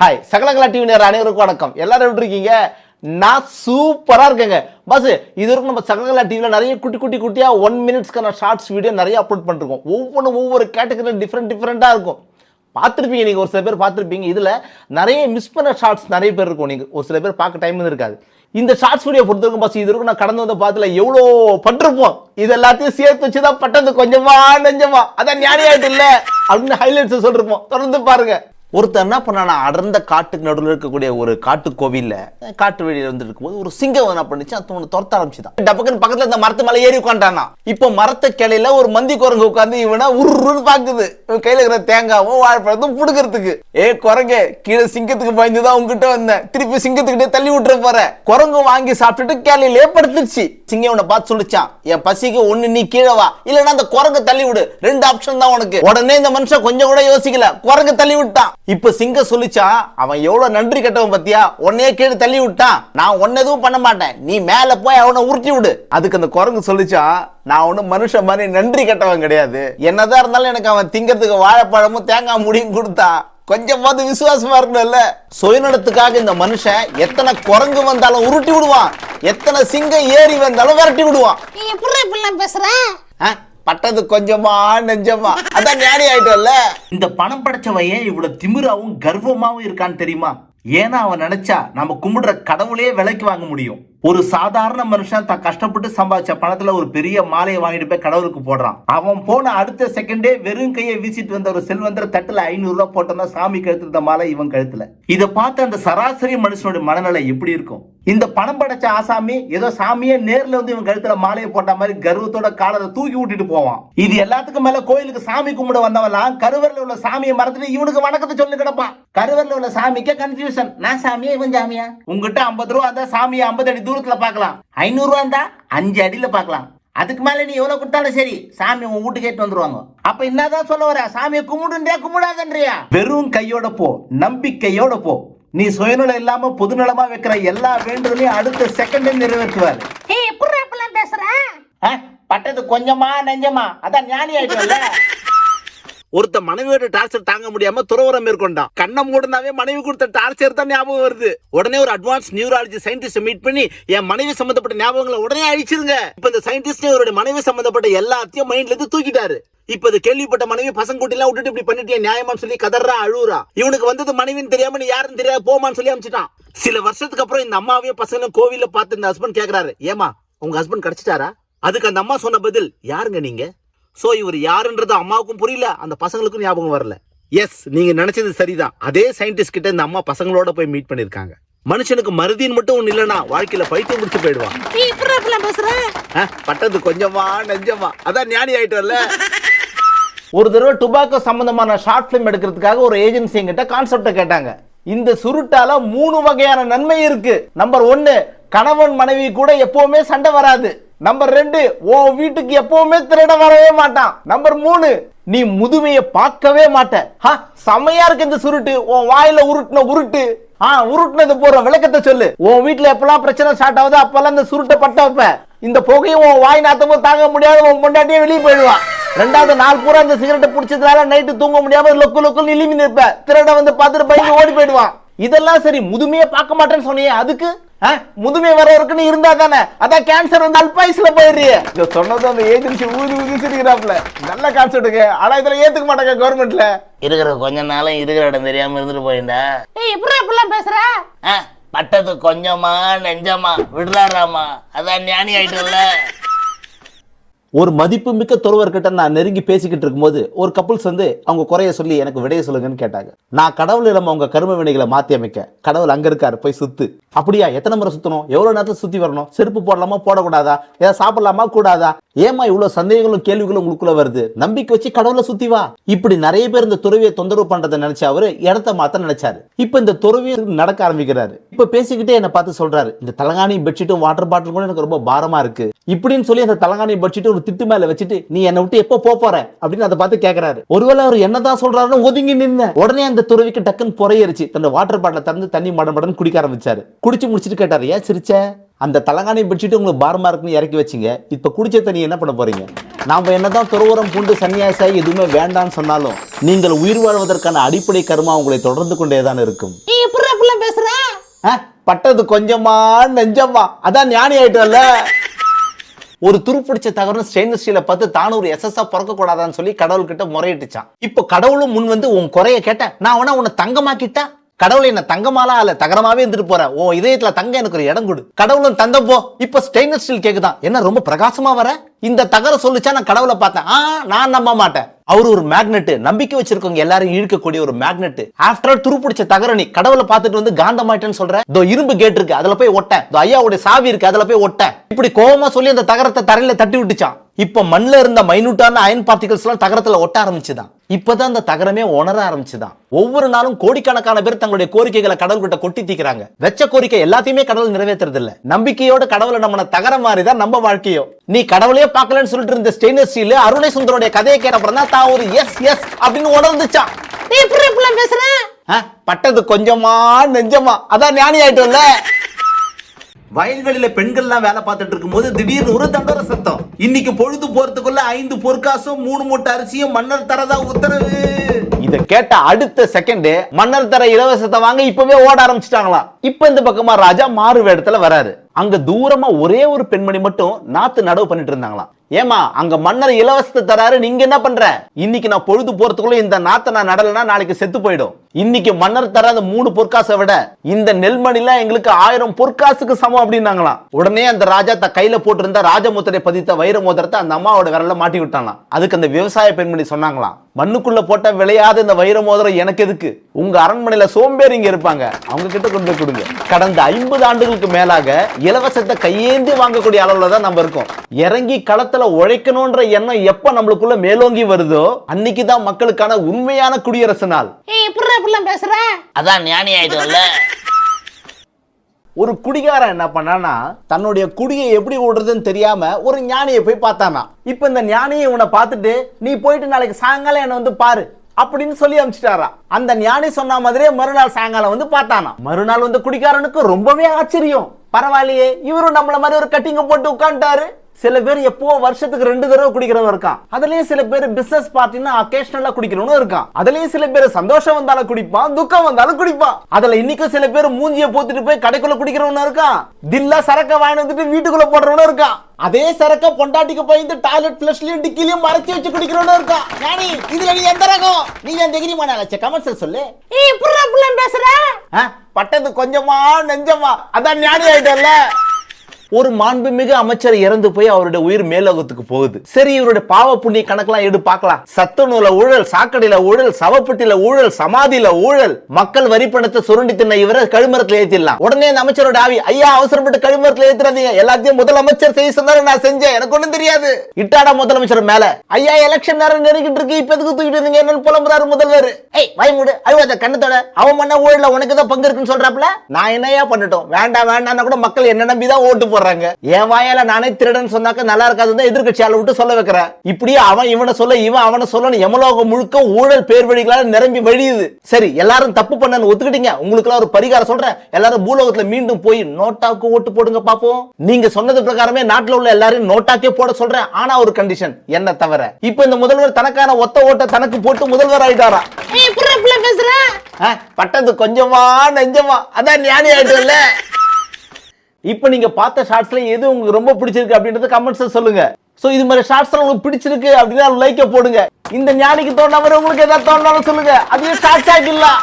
Hi சகலகலா TV நேர அனைவருக்கும் வணக்கம். எல்லாரும் எப்படி இருக்கீங்க? நான் சூப்பராக இருக்கேங்க. பஸ் இது வரைக்கும் நம்ம சகலகலா டிவியில் நிறைய குட்டி குட்டி குட்டியாக ஒன் மினிட்ஸ்க்கான ஷார்ட்ஸ் வீடியோ நிறைய அப்லோட் பண்ணிருக்கோம். ஒவ்வொன்றும் ஒவ்வொரு கேட்டகரியில் டிஃப்ரெண்ட் டிஃப்ரெண்ட்டாக இருக்கும். பார்த்துருப்பீங்க நீங்கள் ஒரு சில பேர் பார்த்துருப்பீங்க. இதில் நிறைய மிஸ் பண்ண ஷார்ட்ஸ் நிறைய பேர் இருக்கும். நீங்கள் ஒரு சில பேர் பார்க்க டைம் இருக்காது. இந்த ஷார்ட்ஸ் வீடியோ பொறுத்தவரைக்கும் பஸ் இது வரைக்கும் நான் கடந்து வந்த பார்த்துல எவ்வளோ பட்டிருப்போம். இது எல்லாத்தையும் சேர்த்து வச்சு தான் பட்டது கொஞ்சமா நெஞ்சமா. அதான் ஞானியாயிட்டு இல்லை அப்படின்னு ஹைலைட்ஸ் சொல்லிருப்போம். தொடர்ந்து பாருங்கள் ஒருத்தர் என்ன பண்ணானா அடர்ந்த காட்டுக்கு நடுவில் இருக்கக்கூடிய ஒரு காட்டு கோவிலில் காட்டு வெளியில வந்து இருக்கும்போது ஒரு சிங்கம் என்ன பண்ணிச்சு அது ஒன்று துரத்த ஆரம்பிச்சுதான். டப்புக்குன்னு பக்கத்துல இந்த மரத்து மேலே ஏறி உட்காண்டானா இப்போ மரத்த கிளையில ஒரு மந்தி குரங்கு உட்காந்து இவனை உருன்னு பாக்குது இவன் கையில இருக்கிற தேங்காவும் வாழைப்பழத்தும் புடுக்கிறதுக்கு ஏ குரங்கு கீழே சிங்கத்துக்கு பயந்து தான் உங்ககிட்ட வந்தேன். திருப்பி சிங்கத்துக்கிட்டே தள்ளி விட்டுற போற. குரங்கு வாங்கி சாப்பிட்டுட்டு கேளையிலே படுத்துச்சு சிங்கம் உன்னை பார்த்து சொல்லிச்சான் என் பசிக்கு ஒண்ணு நீ கீழே வா. இல்லைன்னா அந்த குரங்கு தள்ளி விடு. ரெண்டு ஆப்ஷன் தான் உனக்கு. உடனே இந்த மனுஷன் கொஞ்சம் கூட யோசிக்கல. குரங்கு தள்ளி விட்டான். இப்ப சிங்கம் சொல்லிச்சான் அவன் எவ்வளவு நன்றி கெட்டவன் பத்தியா? உன்னையே கீழே தள்ளி விட்டான். நான் ஒன்ன எதுவும் பண்ண மாட்டேன். நீ மேல போய் அவனை உருட்டி விடு. அதுக்கு அந்த குரங்கு சொல்லிச்சான் நான் ஒன்னும் மனுஷன் மாதிரி நன்றி கெட்டவன் கிடையாது. என்னதான் இருந்தாலும் எனக்கு அவன் திங்கிறதுக்கு வாழைப்பழமும் தேங்காய் முடியும் கொடுத்தான் கொஞ்சமாவது விசுவாசமா இருக்கணும்ல. சுயநலத்துக்காக இந்த மனுஷன் எத்தனை குரங்கு வந்தாலும் உருட்டி விடுவான். எத்தனை சிங்கம் ஏறி வந்தாலும் விரட்டி விடுவான். நீ எப்படி இப்படிலாம் பேசுற? பட்டது கொஞ்சமா நெஞ்சமா. அதான் ஞானி ஆயிட்டோம்ல இந்த பணம் படைச்சவன் ஏன் இவ்வளவு திமிராவும் கர்வமாவும் இருக்கான்னு தெரியுமா? ஏன்னா அவன் நினைச்சா நம்ம கும்பிடுற கடவுளே விலைக்கு வாங்க முடியும். ஒரு சாதாரண மனுஷன் தான் கஷ்டப்பட்டு சம்பாதிச்ச பணத்துல ஒரு பெரிய மாலையை வாங்கிட்டு போய் கடவுளுக்கு போடுறான். அவன் போன அடுத்த செகண்டே வெறும் கையை வீசிட்டு வந்த ஒரு செல்வந்தர் தட்டுல ஐநூறு ரூபாய் போட்டோம்னா சாமி கழுத்துல இருந்த மாலை இவன் கழுத்துல. இதை பார்த்து அந்த சராசரி மனுஷனுடைய மனநிலை எப்படி இருக்கும்? இந்த பணம் படைச்ச ஆசாமி ஏதோ சாமியே நேர்ல வந்து இவன் கழுத்துல மாலையை போட்ட மாதிரி கர்வத்தோட காலத்தை தூக்கி விட்டுட்டு போவான். இது எல்லாத்துக்கும் மேல கோயிலுக்கு சாமி கும்பிட வந்தவெல்லாம் கருவறையில உள்ள சாமியை மறந்துட்டு இவனுக்கு வணக்கத்தை சொல்லி கிடப்பான். கருவறையில உள்ள சாமிக்கு கன்ஃபியூஷன் நான் சாமியா இவன் சாமியா? உங்ககிட்ட ஐம்பது ரூபா அந்த சாமியை ஐம்பது அடி தூரத்துல பார்க்கலாம் ஐநூறு ரூபா இருந்தா அஞ்சு அடியில பார்க்கலாம் அதுக்கு மேல நீ எவ்வளவு கொடுத்தாலும் சரி சாமி உன் வீட்டுக்கு கேட்டு வந்துருவாங்க. அப்ப என்னதான் சொல்ல வர? சாமியை கும்பிடுன்றியா கும்பிடாதன்றியா? வெறும் கையோட போ நம்பிக்கையோட போ. நீ சுயநலம் இல்லாம பொதுநலமா வைக்கிற எல்லா வேண்டுதலையும் அடுத்த செகண்டே நிறைவேற்றுவார். நீ எப்படி பேசுற? பட்டது கொஞ்சமா நெஞ்சமா? அதான் ஞானி ஆயிட்டோம்ல ஒருத்த மனைவியோட டார்ச்சர் தாங்க முடியாம துறவரம் மேற்கொண்டான் கண்ணை மூடனாவே மனைவி கொடுத்த டார்ச்சர் தான் ஞாபகம் வருது. உடனே ஒரு அட்வான்ஸ் நியூராலஜி சயின்டிஸ்ட் மீட் பண்ணி என் மனைவி சம்பந்தப்பட்ட ஞாபகங்களை உடனே அழிச்சிருங்க. இப்ப இந்த சயின்டிஸ்ட் இவருடைய மனைவி சம்பந்தப்பட்ட எல்லாத்தையும் மைண்ட்ல இருந்து தூக்கிட்டாரு. இப்ப இது கேள்விப்பட்ட மனைவி பசங்க எல்லாம் விட்டுட்டு இப்படி பண்ணிட்டே நியாயமான்னு சொல்லி கதறா அழுவுறா. இவனுக்கு வந்தது மனைவின்னு தெரியாம நீ யாருன்னு தெரியாது போமான்னு சொல்லி அமிச்சிட்டான். சில வருஷத்துக்கு அப்புறம் இந்த அம்மாவையும் பசங்களும் கோவில பார்த்து இந்த ஹஸ்பண்ட் கேக்குறாரு ஏமா உங்க ஹஸ்பண்ட் கிடைச்சிட்டாரா? அதுக்கு அந்த அம்மா சொன்ன பதில் யாருங்க நீங்க? சோ இவர் யாருன்றது அம்மாவுக்கும் புரியல அந்த பசங்களுக்கும் ஞாபகம் வரல. எஸ் நீங்க நினைச்சது சரிதான். அதே சயின்டிஸ்ட் கிட்ட இந்த அம்மா பசங்களோட போய் மீட் பண்ணிருக்காங்க. மனுஷனுக்கு மருதின்னு மட்டும் ஒண்ணு இல்லனா வாழ்க்கையில பைத்தியம் முடிச்சு போயிடுவான் பட்டது கொஞ்சமா நெஞ்சமா. அதான் ஞானி ஆயிட்டோம்ல ஒரு தடவை டுபாக்கோ சம்பந்தமான ஷார்ட் ஃபிலிம் எடுக்கிறதுக்காக ஒரு ஏஜென்சி எங்கிட்ட கான்செப்டை கேட்டாங்க. இந்த சுருட்டால மூணு வகையான நன்மை இருக்கு. நம்பர் ஒன்னு கணவன் மனைவி கூட எப்பவுமே சண்டை வராது. நம்பர் ரெண்டு உன் வீட்டுக்கு எப்பவுமே திருட வரவே மாட்டான். நம்பர் மூணு நீ முதுமையை பார்க்கவே மாட்ட. ஹா, செமையா இருக்கு இந்த சுருட்டு. உன் வாயில உருட்டுன உருட்டு. ஆ உருட்டுனது போற விளக்கத்தை சொல்லு. உன் வீட்டுல எப்பெல்லாம் பிரச்சனை ஸ்டார்ட் ஆகுதோ அப்பெல்லாம் இந்த சுருட்டை பட்ட வைப்ப. இந்த புகையும் உன் வாய் நாத்தமும் தாங்க முடியாது உன் பொண்டாட்டியே வெளியே போயிடுவான் ரெண்டாவது நாள் பூரா இந்த சிகரெட்டை பிடிச்சதுனால நைட்டு தூங்க முடியாம லொக்கு லொக்கு நிலிமி நிற்ப திருட வந்து பார்த்துட்டு பயந்து ஓடி போயிடுவான். இதெல்லாம் சரி முதுமையை பார்க்க மாட்டேன்னு சொன்னியே அதுக்கு? முதுமை வர இருக்குன்னு இருந்தா தானே. அதான் கேன்சர் வந்து அல்பாயுஸ்ல போயிடுறியே இத சொன்னது அந்த ஏஜென்சி ஊதி ஊதி சிரிக்கிறாப்ல நல்ல கான்செப்ட்டுக்கு ஆனா இதுல ஏத்துக்க மாட்டாங்க கவர்மெண்ட்ல இருக்கிற கொஞ்ச நாளும் இருக்கிற இடம் தெரியாம இருந்துட்டு போயிண்டா நீ எப்படி இப்படிலாம் பேசுற? பட்டது கொஞ்சமா நெஞ்சமா. விடுறாராமா. அதான் ஞானி ஆயிட்டோம்ல. ஒரு மதிப்பு மிக்க துறவர்கிட்ட நான் நெருங்கி பேசிக்கிட்டு இருக்கும்போது ஒரு கப்புள்ஸ் வந்து அவங்க குறைய சொல்லி எனக்கு விடைய சொல்லுங்கன்னு கேட்டாங்க. நான் கடவுள் இல்லாம அவங்க கரும வினைகளை மாத்தி அமைக்க கடவுள் அங்க இருக்காரு போய் சுத்து. அப்படியா? எத்தனை முறை சுத்தணும்? எவ்வளவு நேரத்தில் சுத்தி வரணும்? செருப்பு போடலாமா? போடக்கூடாதா? ஏதாவது சாப்பிடலாமா? கூடாதா? ஏமா இவ்வளவு சந்தேகங்களும் கேள்விகளும் உங்களுக்குள்ள வருது? நம்பிக்கை வச்சு கடவுளை சுத்தி வா. இப்படி நிறைய பேர் இந்த துறவியை தொந்தரவு பண்றதை நினைச்ச அவரு இடத்த மாத்த நினைச்சாரு. இப்ப இந்த துறவியை நடக்க ஆரம்பிக்கிறாரு. இப்ப பேசிக்கிட்டே என்ன பார்த்து சொல்றாரு இந்த தலகாணி பெட்ஷீட்டும் வாட்டர் பாட்டில் கூட எனக்கு ரொம்ப பாரமா இருக்கு. இப்படின்னு சொல்லி அந்த தலங்காணி பெட்ஷீட் ஒரு திட்டு மேல வச்சுட்டு நீ என்னை விட்டு எப்போ போற? அப்படின்னு அதை பார்த்து கேக்குறாரு. ஒருவேளை அவர் என்னதான் சொல்றாருன்னு ஒதுங்கி நின்ன உடனே அந்த துறவிக்கு டக்குன்னு புறையரிச்சு தன்னோட வாட்டர் பாட்டில திறந்து தண்ணி மடம் மடன் குடிக்க ஆரம்பிச்சாரு. குடிச்சு முடிச்சிட்டு கேட்டாரு ஏன் சிரிச்ச? அந்த தலகாணி பெட்ஷீட் உங்களுக்கு பாரமா இருக்குன்னு இறக்கி வச்சிங்க. இப்போ குடிச்ச தண்ணி என்ன பண்ண போறீங்க? நாம என்னதான் துறவரம் பூண்டு சன்னியாசாய் எதுவுமே வேண்டாம்னு சொன்னாலும் நீங்கள் உயிர் வாழ்வதற்கான அடிப்படை கர்மா உங்களை தொடர்ந்து கொண்டே தான் இருக்கும். நீ எப்படி எப்படிலாம் பேசுற? பட்டது கொஞ்சமா நெஞ்சமா. அதான் ஞானி ஆயிட்டல ஒரு துருப்பிடிச்ச தகரம் ஸ்டெயின்லெஸ் ஸ்டீலை பார்த்து தானும் ஒரு எஸ்எஸ்ஆ பிறக்க கூடாதான்னு சொல்லி கடவுள்கிட்ட முறையிட்டுச்சான். இப்போ கடவுளும் முன் வந்து உன் குறைய கேட்டேன் நான் வேணா உன்னை தங்கமாக்கிட்டா? கடவுளை என்ன தங்கமாலா இல்ல தகரமாவே இருந்துட்டு போற ஓ இதயத்துல தங்க எனக்கு ஒரு இடம் கொடு. கடவுளும் தந்தப்போ இப்ப இப்போ ஸ்டெயின்லெஸ் ஸ்டீல் கேக்குதான். என்ன ரொம்ப பிரகாசமா வர? இந்த தகரம் சொல்லுச்சா நான் கடவுளை பார்த்தேன். ஆ நான் நம்ப மாட்டேன். அவர் ஒரு மேக்னெட் நம்பிக்கை வச்சிருக்கவங்க எல்லாரும் இழுக்கக்கூடிய ஒரு மேக்னெட் ஆஃப்டர் ஆல் துருப்பிடிச்ச தகரணி. கடவுளை பார்த்துட்டு வந்து காந்தமாயிட்டேன்னு சொல்ற? இதோ இரும்பு கேட் இருக்கு அதுல போய் ஒட்டேன். இதோ ஐயாவுடைய சாவி இருக்கு அதுல போய் ஒட்டேன். இப்படி கோவமா சொல்லி அந்த தகரத்தை தரையில தட்டி விட்டுச்சான். இப்ப மண்ணுல இருந்த மைனூட்டான அயன் பார்ட்டிகல்ஸ் எல்லாம் தகரத்துல ஒட்ட ஆரம்பிச்சுதான். இப்பதான் அந்த தகரமே உணர ஆரம்பிச்சுதான். ஒவ்வொரு நாளும் கோடிக்கணக்கான பேர் தங்களுடைய கோரிக்கைகளை கடவுள்கிட்ட கொட்டி தீக்கிறாங்க. வெச்ச கோரிக்கை எல்லாத்தையுமே கடவுள் நிறைவேற்றுறது இல்ல நம்பிக்கையோட கடவுளை நம்ம தகர மாதிரிதான் நம்ம வாழ்க்கையோ. நீ கடவுளையே பார்க்கலன்னு சொல்லிட்டு இருந்த ஸ்டெயின்லெஸ் ஸ்டீல் அருணை சுந்தரோடைய கதையை கேட்டப்பறம் தான் தான் ஒரு எஸ் எஸ் அப்படின்னு உணர்ந்துச்சான் நீ எப்படி எப்படிலாம் பேசுற ஆ, பட்டது கொஞ்சமா நெஞ்சமா. அதான் ஞானி ஆயிட்டோம்ல வயல்வெளியில பெண்கள்லாம் வேலை பார்த்துட்டு இருக்கும்போது திடீர்னு ஒரு தண்டோர சத்தம். இன்னைக்கு பொழுது போறதுக்குள்ள ஐந்து பொற்காசும் மூணு மூட்டை அரிசியும் மன்னர் தரதா உத்தரவு. இத கேட்ட அடுத்த செகண்ட் மன்னர் தர இலவசத்தை வாங்க இப்பவே ஓட ஆரம்பிச்சிட்டாங்களாம் இப்ப இந்த பக்கமா ராஜா மாறு வேடத்துல வராரு. அங்க தூரமா ஒரே ஒரு பெண்மணி மட்டும் நாத்து நடவு பண்ணிட்டு இருந்தாங்களாம் ஏமா அங்க மன்னர் இலவசத்தை தராரு நீங்க என்ன பண்ற? இன்னைக்கு நான் பொழுது போறதுக்குள்ள இந்த நாத்தை நான் நடலைன்னா நாளைக்கு செத்து போயிடும். இன்னைக்கு மன்னர் தர அந்த மூணு பொற்காசை விட இந்த நெல்மணில எங்களுக்கு ஆயிரம் பொற்காசுக்கு சமம் அப்படின்னாங்களாம். உடனே அந்த ராஜா த கையில போட்டிருந்த ராஜமுத்திரை பதித்த வைர மோதிரத்தை அந்த அம்மாவோட விரல மாட்டி விட்டாங்களாம். அதுக்கு அந்த விவசாய பெண்மணி சொன்னாங்களாம் மண்ணுக்குள்ள போட்ட விளையாத இந்த வைர மோதிரம் எனக்கு எதுக்கு? உங்க அரண்மனையில சோம்பேறிங்க இருப்பாங்க. அவங்க கிட்ட கொண்டு போய் கொடுங்க. கடந்த ஐம்பது ஆண்டுகளுக்கு மேலாக இலவசத்தை கையேந்தி வாங்கக்கூடிய அளவுல தான் நம்ம இருக்கோம். இறங்கி களத்துல உழைக்கணும்ன்ற எண்ணம் எப்ப நம்மளுக்குள்ள மேலோங்கி வருதோ அன்னைக்கு தான் மக்களுக்கான உண்மையான குடியரசு நாள். பேசுற? அதான் ஞானி ஒரு குடிகாரன் என்ன பண்ணானா தன்னுடைய குடியை எப்படி விடுறதுன்னு தெரியாம ஒரு ஞானியை போய் பார்த்தானா. இப்ப இந்த ஞானியை இவனை பார்த்துட்டு நீ போயிட்டு நாளைக்கு சாயங்காலம் என்ன வந்து பாரு அப்படின்னு சொல்லி அனுப்பிச்சிட்டாரா. அந்த ஞானி சொன்ன மாதிரியே மறுநாள் சாயங்காலம் வந்து பார்த்தானா. மறுநாள் வந்து குடிகாரனுக்கு ரொம்பவே ஆச்சரியம். பரவாயில்லையே இவரும் நம்மள மாதிரி ஒரு கட்டிங்க போட்டு உட்காந்துட்டாரு சில பேர் எப்போ வருஷத்துக்கு ரெண்டு தடவை குடிக்கிறவன் இருக்கான். அதுலயும் சில பேர் பிசினஸ் பார்ட்டினா அக்கேஷனலா குடிக்கிறவனும் இருக்கான். அதுலயும் சில பேர் சந்தோஷம் வந்தாலும் குடிப்பான் துக்கம் வந்தாலும் குடிப்பான். அதுல இன்னைக்கும் சில பேர் மூஞ்சிய போத்துட்டு போய் கடைக்குள்ள குடிக்கிறவனும் இருக்கான். தில்லா சரக்க வாங்கி வந்துட்டு வீட்டுக்குள்ள போடுறவனும் இருக்கான். அதே சரக்க பொண்டாட்டிக்கு போய் டாய்லெட் பிளஷ்லயும் டிக்கிலையும் மறைச்சு வச்சு குடிக்கிறவனும் இருக்கான். ஞானி இதுல நீ எந்த ரகம்? நீ என் டிகிரிமான கமெண்ட்ஸ் சொல்லு. நீ எப்படி எப்படிலாம் பேசுற? பட்டது கொஞ்சமா நெஞ்சமா. அதான் ஞானி ஆயிட்டல்ல. ஒரு மாண்புமிகு அமைச்சர் இறந்து போய் அவருடைய உயிர் மேலோகத்துக்கு போகுது. சரி இவருடைய பாவ புண்ணிய கணக்கெல்லாம் எடு பார்க்கலாம். சத்து நூல ஊழல் சாக்கடையில ஊழல் சவப்பட்டியில ஊழல் சமாதியில ஊழல் மக்கள் வரி பணத்தை சுருண்டி தின்ன இவரை கழுமரத்தில் ஏத்திடலாம். உடனே அந்த அமைச்சரோட ஆவி ஐயா அவசரப்பட்டு கழுமரத்தில் ஏத்துறாதீங்க எல்லாத்தையும் முதலமைச்சர் செய்ய சொன்னாரு நான் செஞ்சேன். எனக்கு ஒண்ணும் தெரியாது. இட்டாடா முதலமைச்சர் மேல. ஐயா எலெக்ஷன் நேரம் நெருங்கிட்டு இருக்கு. இப்ப எதுக்கு தூக்கிட்டு இருந்தீங்க என்னன்னு புலம்புறாரு முதல்வர். ஏய் வாய் மூடு. அழுவாத கண்ணத்தோட. அவன் பண்ண ஊழல உனக்கு தான் பங்கு இருக்குன்னு சொல்றாப்ல நான் என்னையா பண்ணட்டும். வேண்டாம் வேண்டாம்னா கூட மக்கள் என்ன நம்பி தான் ஓட்டு போடுறாங்க என் வாயால நானே திருடன் சொன்னாக்க நல்லா இருக்காதுன்னு எதிர்கட்சியால விட்டு சொல்ல வைக்கிறேன். இப்படியே அவன் இவனை சொல்ல இவன் அவனை சொல்லணும் எமலோகம் முழுக்க ஊழல் பேர் வழிகளால நிரம்பி வழியுது. சரி எல்லாரும் தப்பு பண்ணனு ஒத்துக்கிட்டீங்க. உங்களுக்கு ஒரு பரிகாரம் சொல்றேன். எல்லாரும் பூலோகத்துல மீண்டும் போய் நோட்டாக்கு ஓட்டு போடுங்க பாப்போம். நீங்க சொன்னது பிரகாரமே நாட்டுல உள்ள எல்லாரையும் நோட்டாக்கே போட சொல்றேன். ஆனா ஒரு கண்டிஷன் என்ன தவிர. இப்ப இந்த முதல்வர் தனக்கான ஒத்த ஓட்ட தனக்கு போட்டு முதல்வர் ஆயிட்டாரா? பட்டது கொஞ்சமா நெஞ்சமா. அதான் ஞானி ஆயிட்டும்ல இப்போ நீங்க பார்த்த ஷார்ட்ஸில் எது உங்களுக்கு ரொம்ப பிடிச்சிருக்கு அப்படின்றத கமெண்ட்ஸ்ல சொல்லுங்க. சோ இது மாதிரி ஷார்ட்ஸ் உங்களுக்கு பிடிச்சிருக்கு அப்படின்னா லைக்க போடுங்க. இந்த ஞானிக்கு தோணா மாதிரி உங்களுக்கு எதாவது தோணாலும் சொல்லுங்க. அதுவே ஷார்ட்ஸ் ஆகிடலாம்.